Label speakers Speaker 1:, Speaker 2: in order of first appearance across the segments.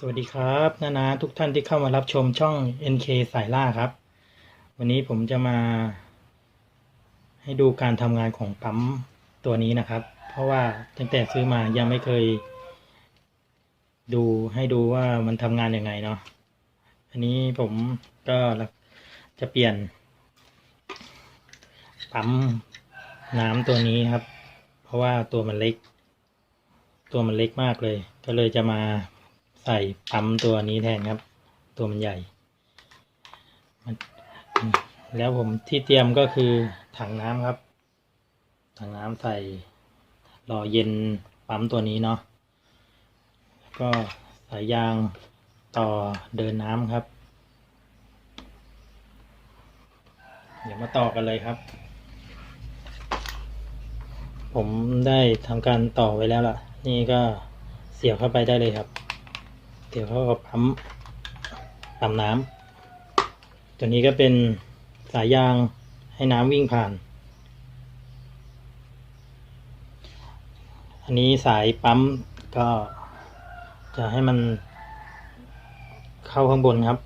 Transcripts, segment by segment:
Speaker 1: สวัสดีครับนานาทุกท่านที่เข้ามารับชมช่อง NK สายล่าครับ วันนี้ผมจะมา ให้ดูการทำงานของปั๊มตัวนี้นะครับ เพราะว่าตั้งแต่ซื้อมายังไม่เคย ดูให้ดูว่ามันทำงานยังไงเนาะอันนี้ผมก็จะเปลี่ยน ปั๊มน้ำตัวนี้ครับ เพราะว่าตัวมันเล็ก ตัวมันเล็กมากเลย ก็เลยจะมา ใส่ปั๊มตัวนี้แทนครับ ตัวมันใหญ่แล้วผมที่เตรียมก็คือถังน้ำครับ ถังน้ำใส่รอเย็นปั๊มตัวนี้เนาะก็สายยางต่อเดินน้ำครับ เดี๋ยวมาต่อกันเลยครับ ผมได้ทำการต่อไว้แล้วล่ะ นี่ก็เสียบเข้าไปได้เลยครับ เสียบเขากับปั๊มปั๊มน้ำตัวนี้ก็เป็นสายยางให้น้ำวิ่งผ่าน อันนี้สายปั๊มก็จะให้มันเข้าข้างบนครับ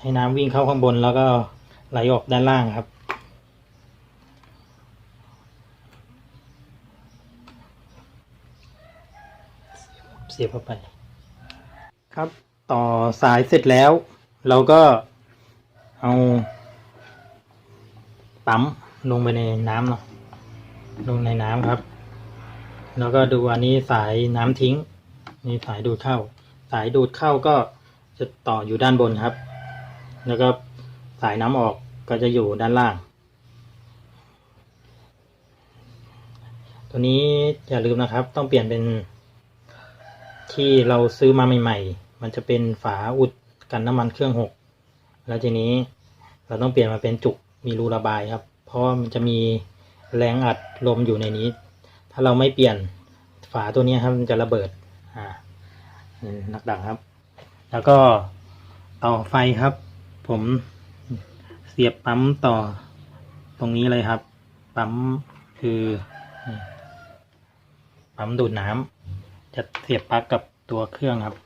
Speaker 1: ให้น้ำวิ่งเข้าข้างบนแล้วก็ไหลออกด้านล่างครับ เสียบเข้าไป ครับ ต่อสายเสร็จแล้ว เราก็เอาปั๊มลงไปในน้ำเนาะลงในน้ำครับ แล้วก็ดูอันนี้สายน้ำทิ้ง นี่สายดูดเข้า สายดูดเข้าก็จะต่ออยู่ด้านบนครับ แล้วก็สายน้ำออกก็จะอยู่ด้านล่าง ตัวนี้อย่าลืมนะครับ ต้องเปลี่ยนเป็น ที่เราซื้อมาใหม่ ๆ มันจะเป็นฝาอุดกันน้ำมันเครื่องหก แล้วทีนี้เราต้องเปลี่ยนมาเป็นจุกมีรูระบายครับ เพราะมันจะมีแรงอัดลมอยู่ในนี้ ถ้าเราไม่เปลี่ยนฝาตัวนี้ครับมันจะระเบิดอ่าหนักดังครับ แล้วก็ต่อไฟครับ ผมเสียบปั๊มต่อตรงนี้เลยครับ ปั๊มคือปั๊มดูดน้ำ จะเสียบปลั๊กกับตัวเครื่องครับ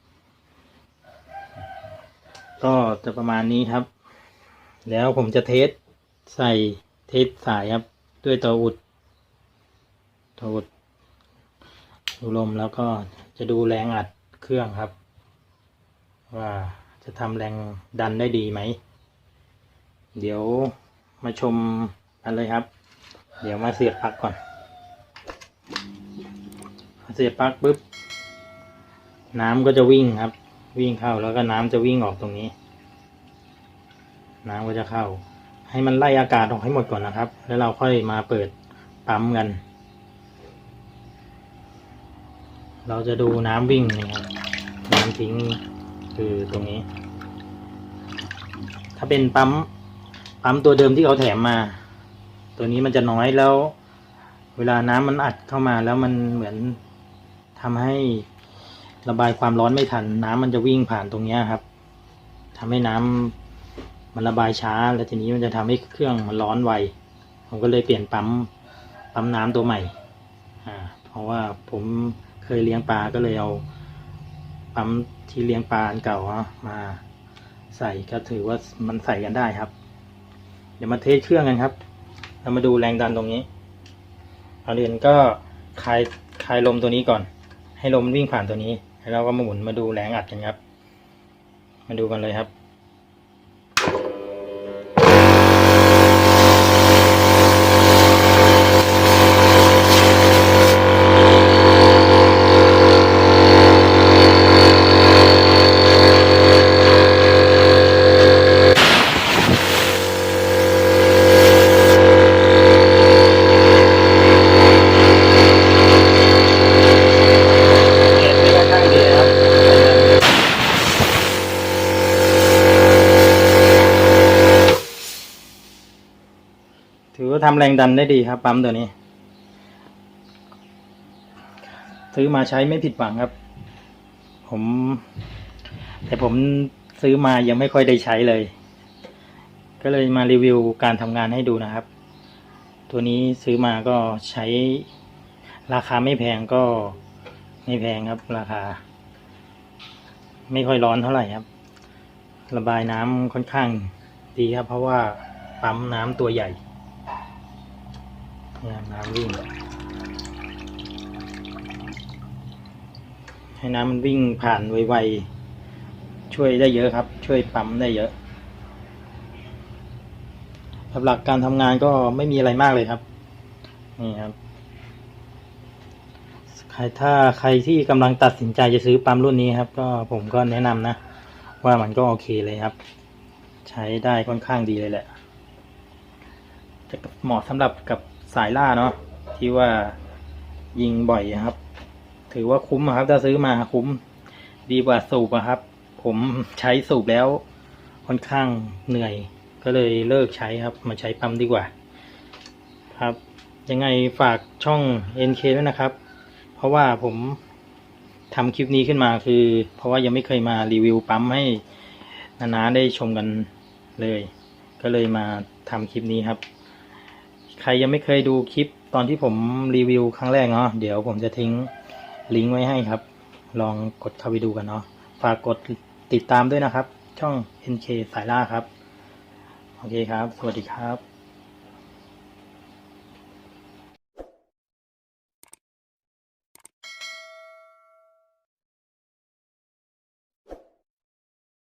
Speaker 1: ก็จะประมาณนี้ครับ แล้วผมจะเทสใส่เทสสายครับ ด้วยตัวอุดตัวอุดดูลมแล้วก็จะดูแรงอัดเครื่องครับ ว่าจะทำแรงดันได้ดีไหม เดี๋ยวมาชมกันเลยครับ เดี๋ยวมาเสียบปลั๊กก่อน เสียบปลั๊กปุ๊บ น้ำก็จะวิ่งครับ วิ่งเข้าแล้วก็น้ำจะวิ่งออกตรงนี้ น้ำก็จะเข้า ให้มันไล่อากาศออกให้หมดก่อนนะครับ แล้วเราค่อยมาเปิดปั๊มกัน เราจะดูน้ำวิ่งนะครับน้ำทิ้งคือตรงนี้ ถ้าเป็นปั๊มปั๊มตัวเดิมที่เขาแถมมา ตัวนี้มันจะน้อยแล้ว เวลาน้ำมันอัดเข้ามาแล้วมันเหมือนทำให้ ระบายความร้อนไม่ทัน น้ำมันจะวิ่งผ่านตรงเนี้ครับทำให้น้ำมันระบายช้า แล้วทีนี้มันจะทำให้เครื่องมันร้อนไว ผมก็เลยเปลี่ยนปั๊มปั๊มน้ำตัวใหม่อ่าเพราะว่าผมเคยเลี้ยงปลาก็เลยเอาปั๊มที่เลี้ยงปลาเก่ามาใส่ก็ถือว่ามันใส่กันได้ครับ เดี๋ยวมาเทสเครื่องกันครับ เรามาดูแรงดันตรงนี้เอาเรียนก็คลายคลายลมตัวนี้ก่อน ให้ลมมันวิ่งผ่านตัวนี้ แล้วเราก็มาหมุนมาดูแรงอัดกันครับ มาดูกันเลยครับำแรงดันได้ดีครับ ปั๊มตัวนี้ ซื้อมาใช้ไม่ผิดหวังครับ ผม แต่ผมซื้อมายังไม่ค่อยได้ใช้เลย ก็เลยมารีวิวการทำงานให้ดูนะครับ ตัวนี้ซื้อมาก็ใช้ราคาไม่แพงก็ไม่แพงครับ ราคา ไม่ค่อยร้อนเท่าไหร่ครับ ระบายน้ำค่อนข้างดีครับ เพราะว่าปั๊มน้ำตัวใหญ่ เนี่ยน้ำวิ่ง ให้น้ำมันวิ่งผ่านไวๆ ช่วยได้เยอะครับ ช่วยปั๊มได้เยอะสำหรับการทำงานก็ไม่มีอะไรมากเลยครับ นี่ครับ ใครถ้าใครที่กำลังตัดสินใจจะซื้อปั๊มรุ่นนี้ครับ ก็ผมก็แนะนำนะ ว่ามันก็โอเคเลยครับ ใช้ได้ค่อนข้างดีเลยแหละจะเหมาะสำหรับกับ สายล่าเนาะที่ว่ายิงบ่อยครับ ถือว่าคุ้มครับ ถ้าซื้อมาคุ้ม ดีกว่าสูบครับ ผมใช้สูบแล้ว ค่อนข้างเหนื่อย ก็เลยเลิกใช้ครับ มาใช้ปั๊มดีกว่า ครับ ยังไงฝากช่อง NK ด้วยนะครับ เพราะว่าผมทำคลิปนี้ขึ้นมาคือ เพราะว่ายังไม่เคยมารีวิวปั๊มให้นานาได้ชมกันเลย ก็เลยมาทำคลิปนี้ครับ ใครยังไม่เคยดูคลิปตอนที่ผมรีวิวครั้งแรกเนาะเดี๋ยวผมจะทิ้งลิงก์ไว้ให้ครับ ลองกดเข้าไปดูกันเนาะฝากกดติดตามด้วยนะครับ ช่อง NK สายล่าครับ โอเคครับ สวัสดีครับ